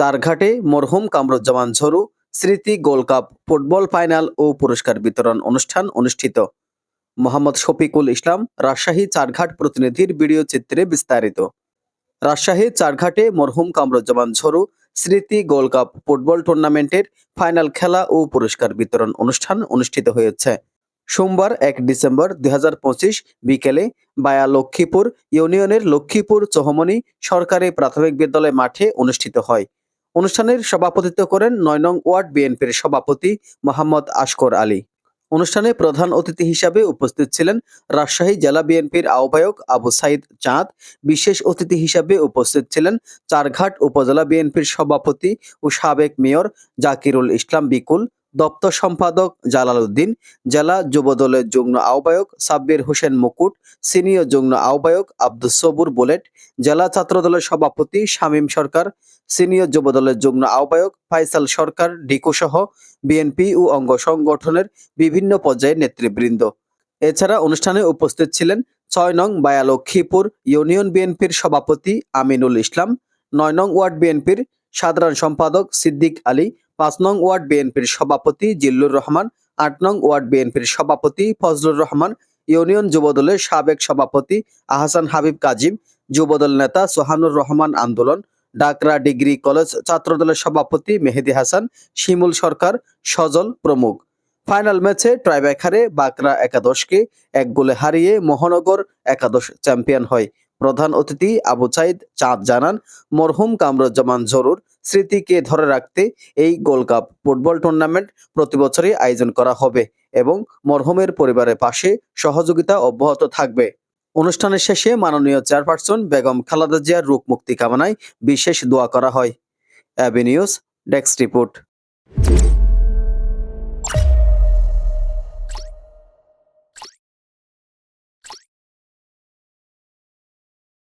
চারঘাটে মরহুম কামরুজ্জামান ঝরু, স্মৃতি gold cup, football final ও পুরস্কার বিতরণ অনুষ্ঠান অনুষ্ঠিত। মোহাম্মদ শফিকুল ইসলাম, রাজশাহী চারঘাট প্রতিনিধির ভিডিও চিত্রে বিস্তারিত। রাজশাহী চারঘাটে মরহুম কামরুজ্জামান ঝরু, স্মৃতি গোল্ড কাপ, ফুটবল টুর্নামেন্টের ফাইনাল খেলা ও পুরস্কার বিতরণ অনুষ্ঠান অনুষ্ঠিত হয়েছে। সোমবার এক ডিসেম্বর দুই হাজার পঁচিশ বিকেলে বায়া লক্ষ্মীপুর ইউনিয়নের লক্ষ্মীপুর চৌহমনি সরকারি প্রাথমিক বিদ্যালয় মাঠে অনুষ্ঠিত হয়। অনুষ্ঠানের সভাপতিত্ব করেন নয় নং ওয়ার্ড বিএনপির সভাপতি মোহাম্মদ আশকর আলী। অনুষ্ঠানে প্রধান অতিথি হিসাবে উপস্থিত ছিলেন রাজশাহী জেলা বিএনপির আহ্বায়ক আবু সাইদ চাঁদ, বিশেষ অতিথি হিসাবে উপস্থিত ছিলেন চারঘাট উপজেলা বিএনপির সভাপতি ও সাবেক মেয়র জাকিরুল ইসলাম বিকুল দপ্তর সম্পাদক জালাল উদ্দিন, জেলা যুবদলের যুগ্ম আহ্বায়ক সাব্বির হোসেন মুকুট, সিনিয়র যুগ্ম আহ্বায়ক আব্দুস সবুর বুলেট, জেলা ছাত্রদলের সভাপতি শামীম সরকার, সিনিয়র যুবদলের যুগ্ম আহ্বায়ক ফাইসাল সরকার, ডিকো সহ বিএনপি ও অঙ্গ সংগঠনের বিভিন্ন পর্যায়ের নেতৃবৃন্দ। এছাড়া অনুষ্ঠানে উপস্থিত ছিলেন ছয় নং বায়ালক্ষীপুর ইউনিয়ন বিএনপির সভাপতি আমিনুল ইসলাম, নয় নং ওয়ার্ড বিএনপির সাধারণ সম্পাদক সিদ্দিক আলী পাঁচ নং ওয়ার্ড বিএনপির সভাপতি জিল্লুর রহমান, আট নং ওয়ার্ড বিএনপির সভাপতি ফজলুর রহমান, ইউনিয়ন যুবদলের সাবেক সভাপতি আহসান হাবিব কাজিম, যুবদল নেতা সোহানুর রহমান আন্দোলন, ডাকরা ডিগ্রি কলেজ ছাত্রদলের সভাপতি মেহেদি হাসান, শিমুল সরকার, সজল প্রমুখ। ফাইনাল ম্যাচে ট্রাইব্যাকারে বাকরা একাদশকে এক গোলে হারিয়ে মহানগর একাদশ চ্যাম্পিয়ন হয়। প্রধান অতিথি আবু সাইদ চাঁদ জানান, মরহুম কামরুজ্জামান জরুর স্মৃতিকে ধরে রাখতে এই গোল্ড কাপ ফুটবল টুর্নামেন্ট প্রতি বছরই আয়োজন করা হবে এবং মরহুমের পরিবারের পাশে সহযোগিতা অব্যাহত থাকবে। অনুষ্ঠানের শেষে মাননীয় চেয়ারপারসন বেগম খালাদা জিয়ার রূপ মুক্তি কামনায় বিশেষ দোয়া করা হয়। Avenues desk report.